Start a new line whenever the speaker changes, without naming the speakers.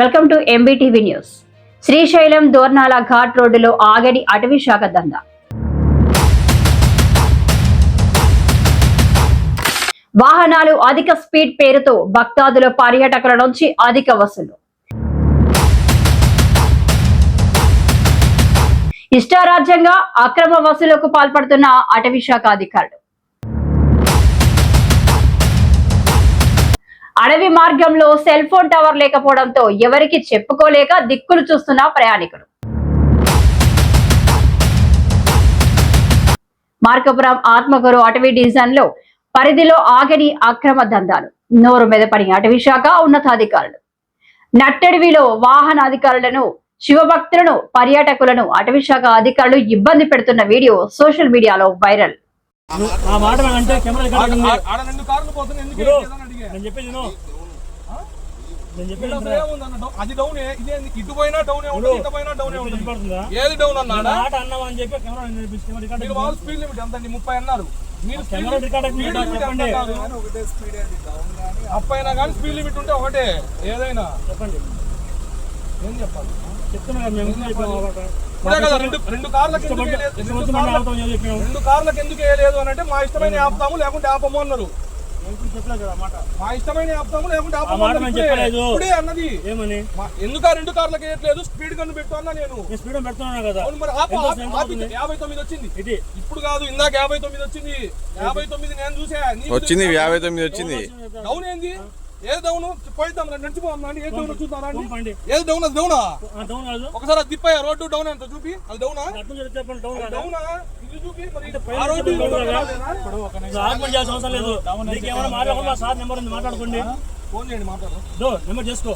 Welcome to MBTV news Srisailam Dornala ghat రోడ్డులో ఆగడి అటవీ శాఖ దందా. వాహనాలు అధిక స్పీడ్ పేరుతో భక్తాదుల పర్యాటకుల నుంచి అధిక వసూలు. ఇష్టారాజ్యంగా అక్రమ వసూలకు పాల్పడుతున్న అటవీ శాఖ అధికారులు. అడవి మార్గంలో సెల్ ఫోన్ టవర్ లేకపోవడంతో ఎవరికి చెప్పుకోలేక దిక్కులు చూస్తున్న ప్రయాణికులు మార్కపురం ఆత్మకూరు అటవీ డివిజన్లో పరిధిలో ఆగని అక్రమ దందాలు నోరు మెదపని అటవీ శాఖ ఉన్నతాధికారులు నట్టడివిలో వాహన అధికారులను శివభక్తులను పర్యాటకులను అటవీ శాఖ అధికారులు ఇబ్బంది పెడుతున్న వీడియో సోషల్ మీడియాలో వైరల్
ఎందుకు.
నేను చెప్పేది. నేను చెప్పేది
అది డౌన్ ఇదే ఇటు పోయినా డౌన్ ఉంటుంది ఇటు పోయినా డౌన్
చెప్పేది
ఉంటుంది.
వినపడుతుందా?
ఏది డౌన్
నేను
అన్నాడా
మాట అన్నావా అని చెప్పి కెమెరా నేను
మీరు. వాళ్ళు స్పీడ్ లిమిట్ ఎంత అండి ముప్పై అన్నారు. మీరు
కెమెరా రికార్డ్
స్పీడ్? అప్ అయినా కానీ స్పీడ్ లిమిట్ ఉంటే ఒకటే. ఏదైనా.
చెప్పండి.
ఏం చెప్పాలి?
చెప్తున్నా మేము
రెండు కార్లకు. రెండు కార్లకు ఎందుకు వేయలేదు అని అంటే మా ఇష్టమైన ఆపుతాము లేకుంటే ఆపము అన్నారు. మా ఇష్టమైన ఆపుతాము లేకుంటే ఇప్పుడే. అన్నది.
ఏమని?
ఎందుకు ఆ రెండు కార్లకు వేయట్లేదు? స్పీడ్ కన్ను పెట్టు అన్నా నేను
స్పీడ్ పెడుతున్నాను కదా.
మరి ఆపు? యాభై తొమ్మిది వచ్చింది.
ఇది
ఇప్పుడు కాదు ఇందాక యాభై తొమ్మిది వచ్చింది. యాభై తొమ్మిది నేను చూసా. నీకు
వచ్చింది? యాభై తొమ్మిది వచ్చింది.
డౌన్ ఏంది? ఏ డౌన్? పోయిద్దాం రండి నడిచిపోదాం ఏ డౌన్ చూద్దాం రండి. డౌన్? అది డౌనా?
ఆ, డౌన్ కాదు.
ఒకసారి అది తిప్పాయా రోడ్డు డౌన్ ఎంత చూపి? అది డౌనా?
డౌన్? చేయాల్సిన అవసరం లేదు నీకేమైనా మాట్లాడకుండా సార్ నెంబర్ ఉంది మాట్లాడుకోండి.
ఫోన్ చేయండి మాట్లాడు
నెంబర్ చేసుకో.